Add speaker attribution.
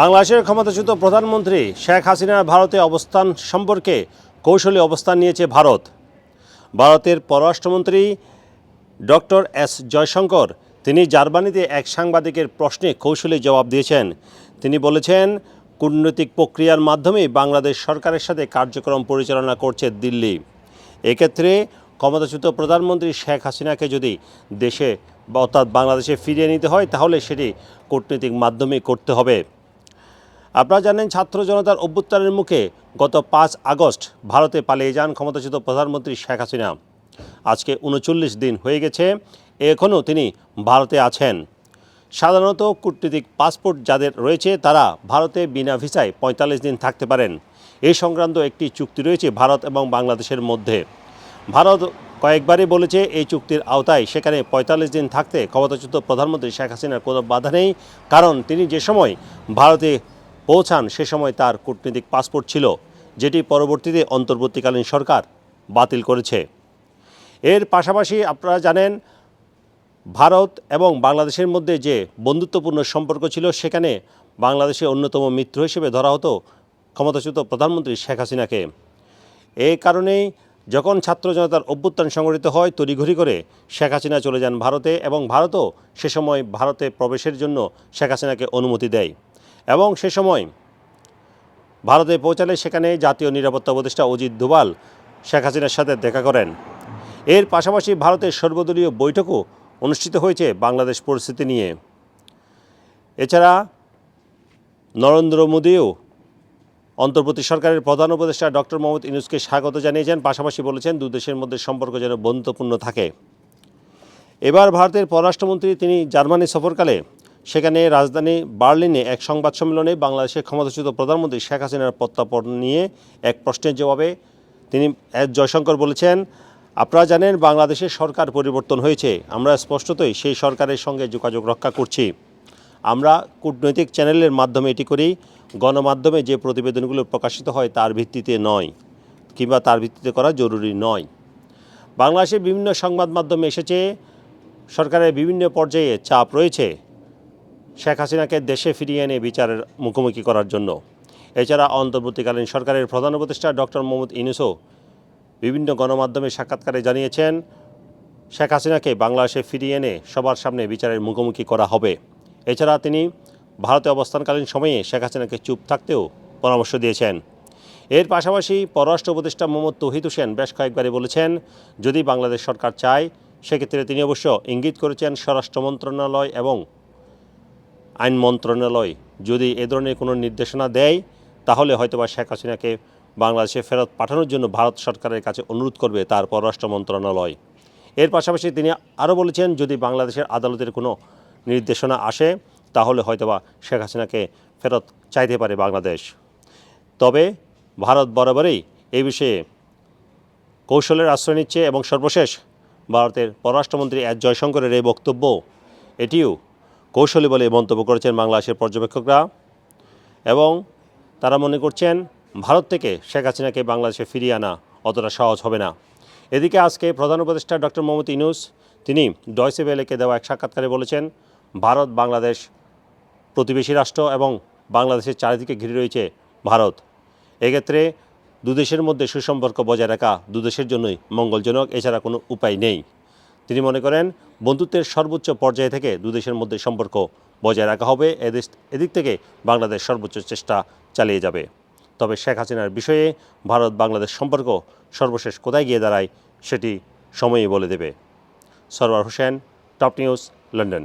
Speaker 1: বাংলাদেশের ক্ষমতাচ্যুত প্রধানমন্ত্রী শেখ হাসিনার ভারতে অবস্থান সম্পর্কে কৌশলী অবস্থান নিয়েছে ভারত। ভারতের পররাষ্ট্রমন্ত্রী ডক্টর এস জয়শঙ্কর তিনি জার্মানিতে এক সাংবাদিকের প্রশ্নে কৌশলী জবাব দিয়েছেন। তিনি বলেছেন, কূটনৈতিক প্রক্রিয়ার মাধ্যমে বাংলাদেশ সরকারের সাথে কার্যক্রম পরিচালনা করছে দিল্লি। এক্ষেত্রে ক্ষমতাচ্যুত প্রধানমন্ত্রী শেখ হাসিনাকে যদি দেশে অর্থাৎ বাংলাদেশে ফিরিয়ে নিতে হয়, তাহলে সেটি কূটনৈতিক মাধ্যমে করতে হবে। আপনারা জানেন, ছাত্র জনতার অভ্যুত্থানের মুখে গত পাঁচ আগস্ট ভারতে পালিয়ে যান ক্ষমতাচ্যুত প্রধানমন্ত্রী শেখ হাসিনা। আজকে উনচল্লিশ দিন হয়ে গেছে, এখনও তিনি ভারতে আছেন। সাধারণত কূটনীতিক পাসপোর্ট যাদের রয়েছে, তারা ভারতে বিনা ভিসায় পঁয়তাল্লিশ দিন থাকতে পারেন। এই সংক্রান্ত একটি চুক্তি রয়েছে ভারত এবং বাংলাদেশের মধ্যে। ভারত কয়েকবারই বলেছে, এই চুক্তির আওতায় সেখানে পঁয়তাল্লিশ দিন থাকতে ক্ষমতাচ্যুত প্রধানমন্ত্রী শেখ হাসিনার কোনো বাধা নেই। কারণ তিনি যে সময় ভারতে পৌঁছান সে সময় তার কূটনীতিক পাসপোর্ট ছিল, যেটি পরবর্তীতে অন্তর্বর্তীকালীন সরকার বাতিল করেছে। এর পাশাপাশি আপনারা জানেন, ভারত এবং বাংলাদেশের মধ্যে যে বন্ধুত্বপূর্ণ সম্পর্ক ছিল, সেখানে বাংলাদেশের অন্যতম মিত্র হিসেবে ধরা হতো ক্ষমতাচ্যুত প্রধানমন্ত্রী শেখ হাসিনাকে। এই কারণেই যখন ছাত্র জনতার অভ্যুত্থান সংগঠিত হয়, তড়িঘড়ি করে শেখ হাসিনা চলে যান ভারতে এবং ভারতও সে সময় ভারতে প্রবেশের জন্য শেখ হাসিনাকে অনুমতি দেয়। এবং সে সময় ভারতে পৌঁছালে সেখানে জাতীয় নিরাপত্তা উপদেষ্টা অজিত দোভাল শেখ হাসিনার সাথে দেখা করেন। এর পাশাপাশি ভারতের সর্বদলীয় বৈঠকও অনুষ্ঠিত হয়েছে বাংলাদেশ পরিস্থিতি নিয়ে। এছাড়া নরেন্দ্র মোদীও অন্তর্বর্তী সরকারের প্রধান উপদেষ্টা ডক্টর মোহাম্মদ ইনুসকে স্বাগত জানিয়েছেন, পাশাপাশি বলেছেন, দু দেশের মধ্যে সম্পর্ক যেন বন্ধুত্বপূর্ণ থাকে। এবার ভারতের পররাষ্ট্রমন্ত্রী তিনি জার্মানি সফরকালে সেখানে রাজধানী বার্লিনে এক সংবাদ সম্মেলনে বাংলাদেশের ক্ষমতাচ্যুত প্রধানমন্ত্রী শেখ হাসিনার প্রত্যাপন নিয়ে এক প্রশ্নের জবাবে তিনি এস জয়শঙ্কর বলেছেন, আপনারা জানেন বাংলাদেশের সরকার পরিবর্তন হয়েছে। আমরা স্পষ্টতই সেই সরকারের সঙ্গে যোগাযোগ রক্ষা করছি। আমরা কূটনৈতিক চ্যানেলের মাধ্যমে এটি করি। গণমাধ্যমে যে প্রতিবেদনগুলো প্রকাশিত হয় তার ভিত্তিতে নয়, কিংবা তার ভিত্তিতে করা জরুরি নয়। বাংলাদেশের বিভিন্ন সংবাদ মাধ্যমে এসেছে, সরকারের বিভিন্ন পর্যায়ে চাপ রয়েছে। শেখ হাসিনাকে দেশে ফিরিয়ে এনে বিচারের মুখোমুখি করার জন্য। এছাড়া অন্তর্বর্তীকালীন সরকারের প্রধান উপদেষ্টা ডক্টর মোহাম্মদ ইনুসও বিভিন্ন গণমাধ্যমে সাক্ষাৎকারে জানিয়েছেন, শেখ হাসিনাকে বাংলাদেশে ফিরিয়ে এনে সবার সামনে বিচারের মুখোমুখি করা হবে। এছাড়া তিনি ভারতে অবস্থানকালীন সময়ে শেখ হাসিনাকে চুপ থাকতেও পরামর্শ দিয়েছেন। এর পাশাপাশি পররাষ্ট্র উপদেষ্টা মোহাম্মদ তৌহিদ হোসেন বেশ কয়েকবারই বলেছেন, যদি বাংলাদেশ সরকার চায়, সেক্ষেত্রে তিনি অবশ্য ইঙ্গিত করেছেন স্বরাষ্ট্র মন্ত্রণালয় এবং আইন মন্ত্রণালয় যদি এ ধরনের কোনো নির্দেশনা দেয়, তাহলে হয়তোবা শেখ হাসিনাকে বাংলাদেশে ফেরত পাঠানোর জন্য ভারত সরকারের কাছে অনুরোধ করবে তার পররাষ্ট্র মন্ত্রণালয়। এর পাশাপাশি তিনি আরও বলেছেন, যদি বাংলাদেশের আদালতের কোনো নির্দেশনা আসে, তাহলে হয়তোবা শেখ হাসিনাকে ফেরত চাইতে পারে বাংলাদেশ। তবে ভারত বরাবরই এই বিষয়ে কৌশলের আশ্রয় নিচ্ছে এবং সর্বশেষ ভারতের পররাষ্ট্রমন্ত্রী এস জয়শঙ্করের এই বক্তব্য, এটিও কৌশলী বলে মন্তব্য করেছেন বাংলাদেশের পর্যবেক্ষকরা এবং তারা মনে করছেন, ভারত থেকে শেখ হাসিনাকে বাংলাদেশে ফিরিয়ে আনা অতটা সহজ হবে না। এদিকে আজকে প্রধান উপদেষ্টা ডক্টর মোহাম্মদ ইনুস তিনি ডয়সে ভেলেকে দেওয়া এক সাক্ষাৎকারে বলেছেন, ভারত বাংলাদেশ প্রতিবেশী রাষ্ট্র এবং বাংলাদেশের চারিদিকে ঘিরে রয়েছে ভারত। এক্ষেত্রে দুদেশের মধ্যে সুসম্পর্ক বজায় রাখা দুদেশের জন্যই মঙ্গলজনক, এছাড়া কোনো উপায় নেই। তিনি মনে করেন বন্ধুত্বের সর্বোচ্চ পর্যায়ে থেকে দুদেশের মধ্যে সম্পর্ক বজায় রাখা হবে। এদেশ এদিক থেকে বাংলাদেশ সর্বোচ্চ চেষ্টা চালিয়ে যাবে। তবে শেখ হাসিনার বিষয়ে ভারত বাংলাদেশ সম্পর্ক সর্বশেষ কোথায় গিয়ে দাঁড়ায় সেটি সময়ই বলে দেবে। Sarwar Hossain, top news, London.